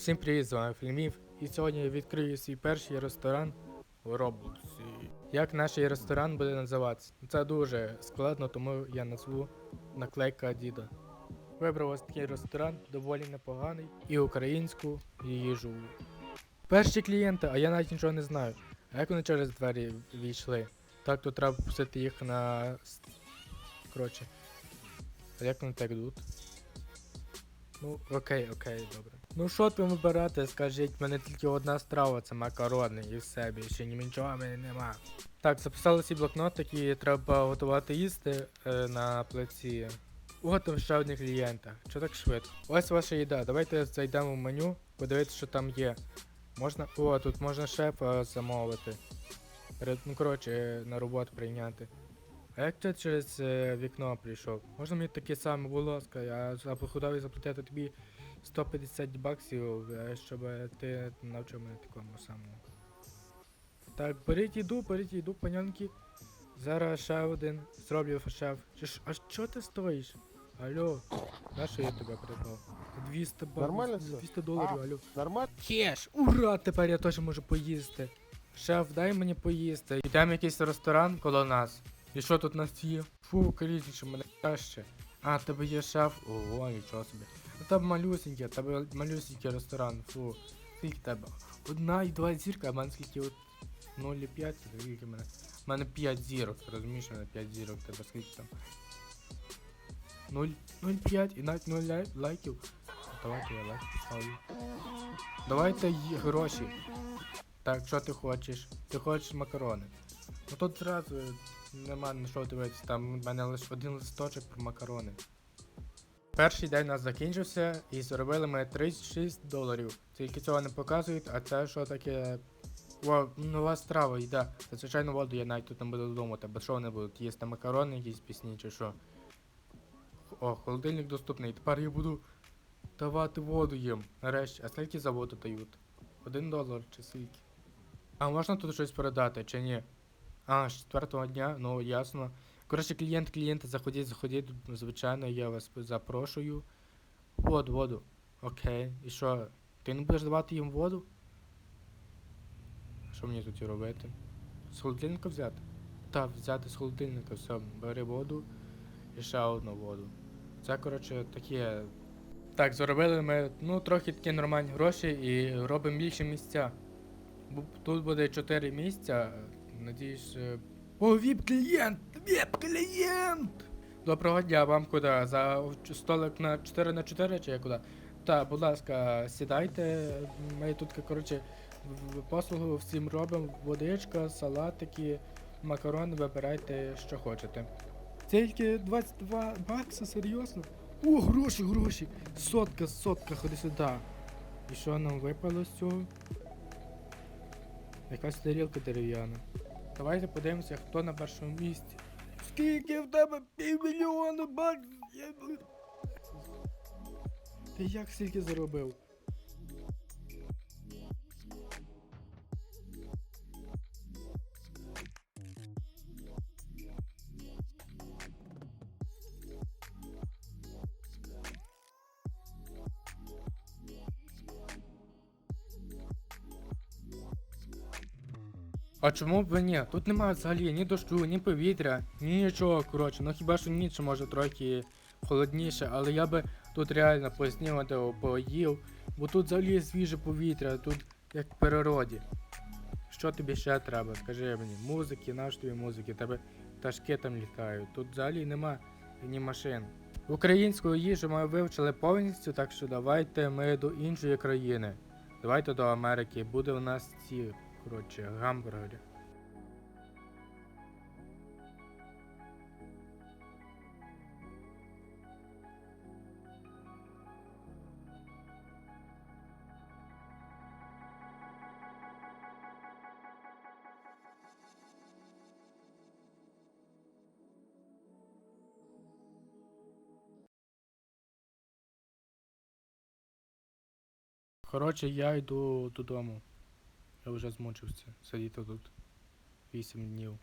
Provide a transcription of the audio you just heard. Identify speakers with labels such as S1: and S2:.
S1: Всім привіт, з вами Фільмів. І сьогодні я відкрию свій перший ресторан у Роблоксі. Як наш ресторан буде називатися? Це дуже складно, тому я назву наклейка Діда. Вибрав ось такий ресторан, доволі непоганий, і українську їжу. Перші клієнти, а я навіть нічого не знаю. А як вони через двері війшли? Так, то треба пустити їх на. Коротше. А як вони так йдуть? Ну, окей, окей, добре. Ну що там вибирати, скажіть, в мене тільки одна страва, це макарони і все, більше ні нічого мене нема. Так, записали свій блокнот, який треба готувати їсти е, на плаці. От ще одні клієнта. Що так швидко? Ось ваша їда. Давайте зайдемо в меню, подивитися, що там є. Можна. О, тут можна шефа замовити. Перед- Ну, коротше, е, на роботу прийняти. А як ти через е, вікно прийшов? Можна мені таке саме, будь ласка, я заплатити тобі 150 баксів, е, щоб ти навчив мене такому самому. Так, беріть їду, беріть їду, панянки. Зараз ще один зроблю шеф. А що ти стоїш? Алло, на що я тебе придбав? 200 баксів.
S2: Нормально
S1: 200 доларів, алло.
S2: Нормально?
S1: Кеш! Ура! Тепер я теж можу поїсти. Шеф, дай мені поїсти. Йдемо якийсь ресторан коло нас. І що тут у нас є? Фу, крізніше, мене краще. А, тебе є шеф. Ого, нічого собі. У тебе малюсенький, тебе малюсенький ресторан. Фу. Скільки тебе? Одна і два зірка, а в мене скільки от 0,5, скільки мене? У мене 5 зірок, ти розумієш, у мене 5 зірок, тебе скільки там? 0,5 і навіть 0 лай- лайків. Давайте я лайк поставлю. Давайте гроші. Так, що ти хочеш? Ти хочеш макарони. Ну тут зразу нема на що дивитися, там в мене лише один листочок про макарони. Перший день у нас закінчився і заробили ми 36 доларів. Тільки цього не показують, а це що таке. О, нова страва, їда. Це звичайно воду я навіть тут не буду думати, бо що вони будуть їсти макарони якісь пісні чи що. О, холодильник доступний. Тепер я буду давати воду їм. Нарешті. А скільки за воду дають? Один долар чи скільки? А можна тут щось передати чи ні? А, з четвертого дня, ну ясно. Коротше, клієнт, клієнти, заходіть, заходіть, звичайно, я вас запрошую. Воду, воду. Окей. І що? Ти не будеш давати їм воду? Що мені тут робити? З холодильника взяти? Так, взяти з холодильника, все, бери воду і ще одну воду. Це, коротше, таке. Так, заробили ми, ну, трохи такі нормальні гроші і робимо більше місця. Тут буде 4 місця. Надіюсь. О, віп клієнт! Віп клієнт! Доброго дня, вам куди? За столик на 4 на 4 чи куди? Так, будь ласка, сідайте. Ми тут, коротше, послугу всім робимо. Водичка, салатики, макарони, вибирайте, що хочете. Тільки 22 бакси, серйозно? О, гроші, гроші! Сотка, сотка, ходи сюди. І що нам випало з цього? Якась тарілка дерев'яна. Давайте подивимося, хто на першому місці. Скільки в тебе півмільйона баксів? Ти як стільки заробив? А чому б ні? Тут немає взагалі ні дощу, ні повітря, ні нічого, коротше. Ну хіба що ніч може трохи холодніше, але я би тут реально поснімати поїв, бо тут взагалі свіже повітря, тут як в природі. Що тобі ще треба? Скажи мені, музики, наш тобі музики, тебе пташки там літають. Тут взагалі нема ні машин. Українську їжу ми вивчили повністю, так що давайте ми до іншої країни. Давайте до Америки. Буде у нас ці, коротше, гамбургери. Коротше, я йду додому. Я вже змучився сидіти тут 8 днів.